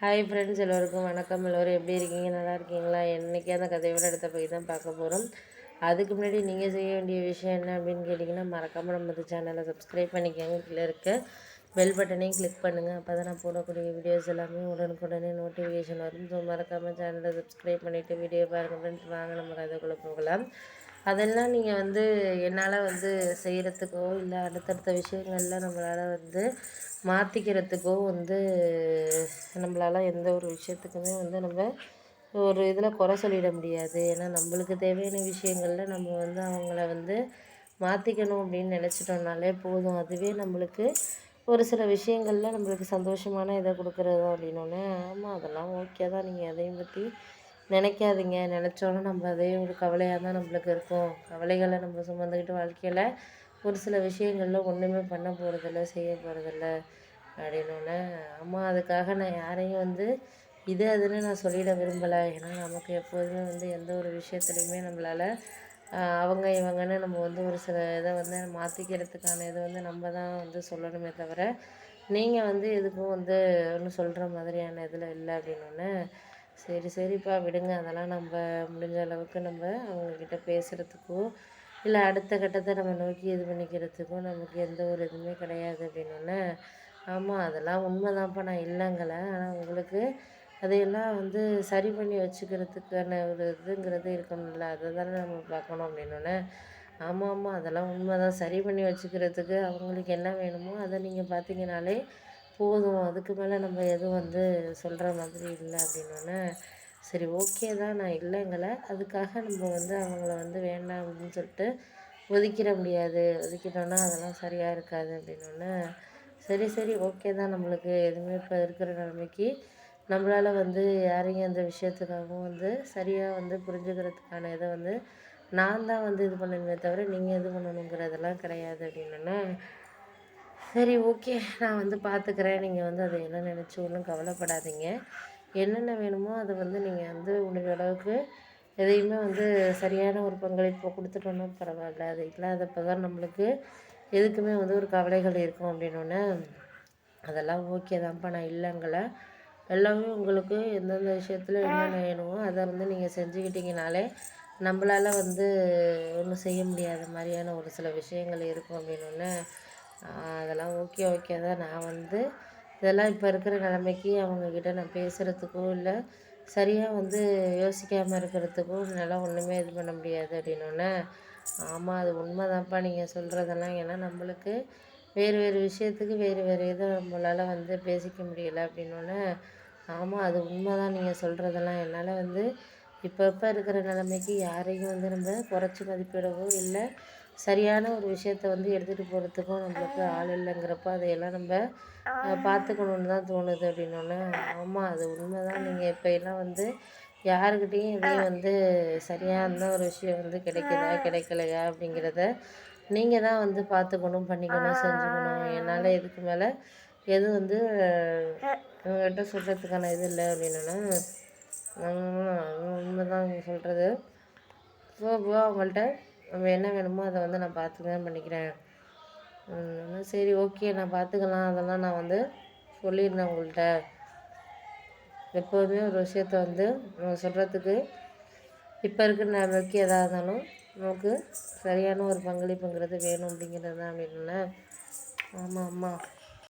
Hi friends எல்லோருக்கும் வணக்கம். எல்லோரும் எப்படி இருக்கீங்க? நல்லா இருக்கீங்களா? என்றைக்கே அந்த கதையோட எடுத்த போய் தான் பார்க்க போகிறோம் அதுக்கு முன்னாடி நீங்கள் செய்ய வேண்டிய விஷயம் என்ன அப்படின்னு கேட்டிங்கன்னா மறக்காமல் நம்ம சேனலை சப்ஸ்கிரைப் பண்ணிக்கோங்க. கீழே இருக்க பெல் பட்டனையும் கிளிக் பண்ணுங்கள் அப்போ தான் நான் போடக்கூடிய வீடியோஸ் எல்லாமே உடனுக்குடனே நோட்டிஃபிகேஷன் வரும். ஸோ மறக்காமல் சேனலை சப்ஸ்கிரைப் பண்ணிவிட்டு வீடியோ பாருங்கள் ஃப்ரெண்ட்ஸ் வாங்க நம்ம கதைக்குள்ளே போகலாம். அதெல்லாம் நீங்கள் வந்து என்னால் வந்து செய்கிறதுக்கோ இல்லை அடுத்தடுத்த விஷயங்கள்லாம் நம்மளால் வந்து மாற்றிக்கிறதுக்கோ வந்து நம்மளால் எந்த ஒரு விஷயத்துக்குமே வந்து நம்ம ஒரு இதில் குறை சொல்லிட முடியாது. ஏன்னா நம்மளுக்கு தேவையான விஷயங்களில் நம்ம வந்து அவங்கள வந்து மாற்றிக்கணும் அப்படின்னு நினச்சிட்டோம்னாலே போதும். அதுவே நம்மளுக்கு ஒரு சில விஷயங்களில் நம்மளுக்கு சந்தோஷமான இதை கொடுக்குறது தான் அப்படின்னோடனே ஆமாம் அதெல்லாம் ஓகே தான். நீங்கள் எதையும் பற்றி நினைக்காதீங்க. நினச்சோன்னா நம்ம அதே ஒரு கவலையாக தான் நம்மளுக்கு இருக்கும். கவலைகளை நம்ம சுமந்துக்கிட்டு வாழ்க்கையில் ஒரு சில விஷயங்களில் ஒன்றுமே பண்ண போகிறதில்ல செய்ய போகிறதில்ல அப்படின்னோடனே ஆமாம் அதுக்காக நான் யாரையும் வந்து இது அதுன்னு நான் சொல்லிட விரும்பலை. ஏன்னா நமக்கு எப்போதுமே வந்து எந்த ஒரு விஷயத்துலையுமே நம்மளால் அவங்க இவங்கன்னு நம்ம வந்து ஒரு சில இதை வந்து மாற்றிக்கிறதுக்கான இதை வந்து நம்ம தான் வந்து சொல்லணுமே தவிர நீங்கள் வந்து எதுக்கும் வந்து ஒன்றும் சொல்கிற மாதிரியான இதில் இல்லை அப்படின்னோடனே சரி சரிப்பா விடுங்க. அதெல்லாம் நம்ம முடிஞ்ச அளவுக்கு நம்ம அவங்கக்கிட்ட பேசுகிறதுக்கோ இல்லை அடுத்த கட்டத்தை நம்ம நோக்கி இது பண்ணிக்கிறதுக்கும் நமக்கு எந்த ஒரு இதுவுமே கிடையாது அப்படின்னோடனே ஆமாம் அதெல்லாம் உண்மைதான்ப்பா. நான் இல்லைங்கலை. ஆனால் உங்களுக்கு அதையெல்லாம் வந்து சரி பண்ணி வச்சுக்கிறதுக்கான ஒரு இதுங்கிறது இருக்கணும்ல. அதை தானே நம்ம பார்க்கணும் அப்படின்னோடனே ஆமாம் ஆமாம் அதெல்லாம் உண்மை தான் சரி பண்ணி வச்சுக்கிறதுக்கு அவங்களுக்கு என்ன வேணுமோ அதை நீங்கள் பார்த்தீங்கனாலே போதும். அதுக்கு மேலே நம்ம எதுவும் வந்து சொல்கிற மாதிரி இல்லை அப்படின்னோடனே சரி ஓகே தான். நான் இல்லைங்களை அதுக்காக நம்ம வந்து அவங்கள வந்து வேண்டாம் அப்படின்னு சொல்லிட்டு ஒதுக்கிட முடியாது. ஒதுக்கிட்டோன்னா அதெல்லாம் சரியாக இருக்காது அப்படின்னோடனே சரி சரி ஓகே தான். நம்மளுக்கு எதுவுமே இப்போ இருக்கிற நிலைமைக்கு நம்மளால் வந்து யாரையும் அந்த விஷயத்துக்காகவும் வந்து சரியாக வந்து புரிஞ்சுக்கிறதுக்கான இதை வந்து நான் தான் வந்து இது பண்ணணுமே தவிர நீங்கள் இது பண்ணணுங்கிறதெல்லாம் கிடையாது அப்படின்னோடனே சரி ஓகே நான் வந்து பார்த்துக்கிறேன் நீங்கள் வந்து அதை என்ன நினச்சி ஒன்றும் கவலைப்படாதீங்க. என்னென்ன வேணுமோ அதை வந்து நீங்கள் வந்து முடிஞ்ச அளவுக்கு எதையுமே வந்து சரியான ஒரு பங்களிப்பு கொடுத்துட்டோன்னா பரவாயில்ல. அது இல்லாதப்போ தான் நம்மளுக்கு எதுக்குமே வந்து ஒரு கவலைகள் இருக்கும் அப்படின்னோடனே அதெல்லாம் ஓகே தான்ப்பா நான் இல்லைங்கலை எல்லாமே உங்களுக்கு எந்தெந்த விஷயத்தில் என்னென்ன வேணுமோ அதை வந்து நீங்கள் செஞ்சுக்கிட்டிங்கனாலே நம்மளால் வந்து ஒன்றும் செய்ய முடியாத மாதிரியான ஒரு சில விஷயங்கள் இருக்கும் அப்படின்னோடனே அதெல்லாம் ஓகே ஓகே தான். நான் வந்து இதெல்லாம் இப்போ இருக்கிற நிலைமைக்கு அவங்கக்கிட்ட நான் பேசுகிறதுக்கோ இல்லை சரியாக வந்து யோசிக்காமல் இருக்கிறதுக்கும் என்னால் ஒன்றுமே இது பண்ண முடியாது அப்படின்னோடனே ஆமாம் அது உண்மை தான்ப்பா நீங்கள் சொல்கிறதெல்லாம் ஏன்னா நம்மளுக்கு வேறு வேறு விஷயத்துக்கு வேறு வேறு இதை நம்மளால் வந்து பேசிக்க முடியலை அப்படின்னோடனே ஆமாம் அது உண்மை தான் நீங்கள் சொல்கிறதெல்லாம் என்னால் வந்து இப்போ இப்போ இருக்கிற நிலமைக்கு யாரையும் வந்து நம்ம குறைச்சி மதிப்பிடவோ இல்லை. சரியான ஒரு விஷயத்த வந்து எடுத்துகிட்டு போகிறதுக்கும் நம்மளுக்கு ஆள் இல்லைங்கிறப்ப அதையெல்லாம் நம்ம பார்த்துக்கணுன்னு தான் தோணுது அப்படின்னோடனே ஆமாம் அது உண்மை தான் நீங்கள் இப்போ எல்லாம் வந்து யாருக்கிட்டேயும் எதையும் வந்து சரியான ஒரு விஷயம் வந்து கிடைக்குதா கிடைக்கலையா அப்படிங்கிறத நீங்கள் தான் வந்து பார்த்துக்கணும் பண்ணிக்கணும் செஞ்சுக்கணும். என்னால் இதுக்கு மேலே எதுவும் வந்து உங்கள்கிட்ட சொல்கிறதுக்கான இது இல்லை அப்படின்னா உண்மை தான் சொல்கிறது ஸோ அவங்கள்ட்ட என்ன வேணுமோ அதை வந்து நான் பார்த்து தான் பண்ணிக்கிறேன் சரி ஓகே நான் பார்த்துக்கலாம். அதெல்லாம் நான் வந்து சொல்லியிருந்தேன் உங்கள்கிட்ட எப்போதுமே ஒரு விஷயத்த வந்து நம்ம சொல்கிறதுக்கு இப்போ இருக்கிற நிலைமைக்கு எதாக இருந்தாலும் நமக்கு சரியான ஒரு பங்களிப்புங்கிறது வேணும் அப்படிங்கிறது தான் அப்படின்னா ஆமாம் ஆமாம்